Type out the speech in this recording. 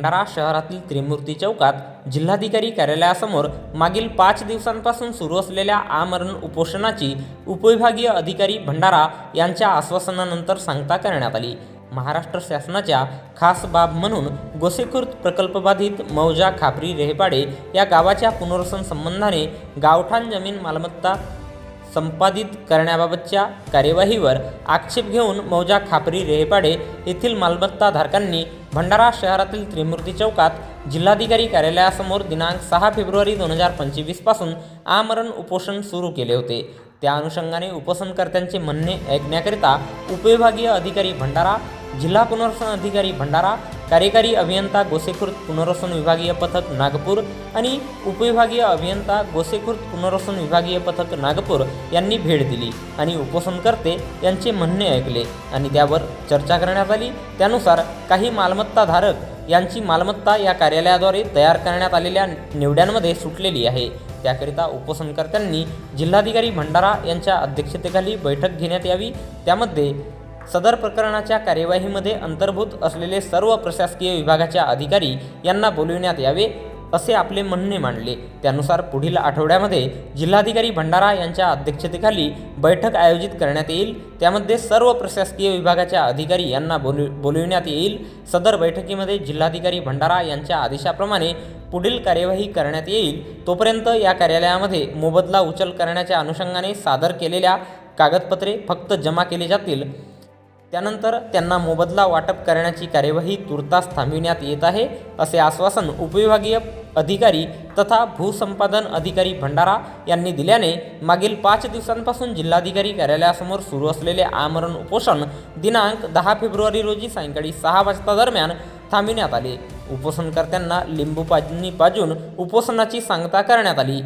भंडारा शहरातील त्रिमूर्ती चौकात जिल्हाधिकारी कार्यालयासमोर मागील पाच दिवसांपासून सुरू असलेल्या आमरण उपोषणाची उपविभागीय अधिकारी भंडारा यांच्या आश्वासनानंतर सांगता करण्यात आली. महाराष्ट्र शासनाच्या खास बाब म्हणून गोसेखुर्द प्रकल्पबाधित मौजा खापरी रेहपाडे या गावाच्या पुनर्वसन संबंधाने गावठाण जमीन मालमत्ता संपादित करण्याबाबतच्या कार्यवाहीवर आक्षेप घेऊन मौजा खापरी रेहपाडे येथील मालमत्ताधारकांनी भंडारा शहरातील त्रिमूर्ती चौकात जिल्हाधिकारी कार्यालयासमोर दिनांक सहा फेब्रुवारी दोन हजार पंचवीसपासून आमरण उपोषण सुरू केले होते. त्या अनुषंगाने उपोषणकर्त्यांचे म्हणणे ऐकण्याकरिता उपविभागीय अधिकारी भंडारा जिल्हा पुनर्वसन अधिकारी भंडारा कार्यकारी अभियंता गोसेखुर्द पुनर्वसन विभागीय पथक नागपूर आणि उपविभागीय अभियंता गोसेखुर्द पुनर्वसन विभागीय पथक नागपूर यांनी भेट दिली आणि उपोषणकर्ते यांचे म्हणणे ऐकले आणि त्यावर चर्चा करण्यात आली. त्यानुसार काही मालमत्ताधारक यांची मालमत्ता या कार्यालयाद्वारे तयार करण्यात आलेल्या निवड्यांमध्ये सुटलेली आहे. त्याकरिता उपोषणकर्त्यांनी जिल्हाधिकारी भंडारा यांच्या अध्यक्षतेखाली बैठक घेण्यात यावी. त्यामध्ये सदर प्रकरणाच्या कार्यवाहीमध्ये अंतर्भूत असलेले सर्व प्रशासकीय विभागाच्या अधिकारी यांना बोलविण्यात यावे असे आपले म्हणणे मांडले. त्यानुसार पुढील आठवड्यामध्ये जिल्हाधिकारी भंडारा यांच्या अध्यक्षतेखाली बैठक आयोजित करण्यात येईल. त्यामध्ये सर्व प्रशासकीय विभागाच्या अधिकारी यांना बोलव बोलविण्यात येईल. सदर बैठकीमध्ये जिल्हाधिकारी भंडारा यांच्या आदेशाप्रमाणे पुढील कार्यवाही करण्यात येईल. तोपर्यंत या कार्यालयामध्ये मोबदला उचल करण्याच्या अनुषंगाने सादर केलेल्या कागदपत्रे फक्त जमा केली जातील. त्यानंतर त्यांना मोबदला वाटप करण्याची कार्यवाही तुर्तास थांबविण्यात येत आहे असे आश्वासन उपविभागीय अधिकारी तथा भूसंपादन अधिकारी भंडारा यांनी दिल्याने मागील पाच दिवसांपासून जिल्हाधिकारी कार्यालयासमोर सुरू असलेले आमरण उपोषण दिनांक दहा फेब्रुवारी रोजी सायंकाळी सहा वाजता दरम्यान थांबविण्यात आले. उपोषणकर्त्यांना लिंबू पाजणी पाजून उपोषणाची सांगता करण्यात आली.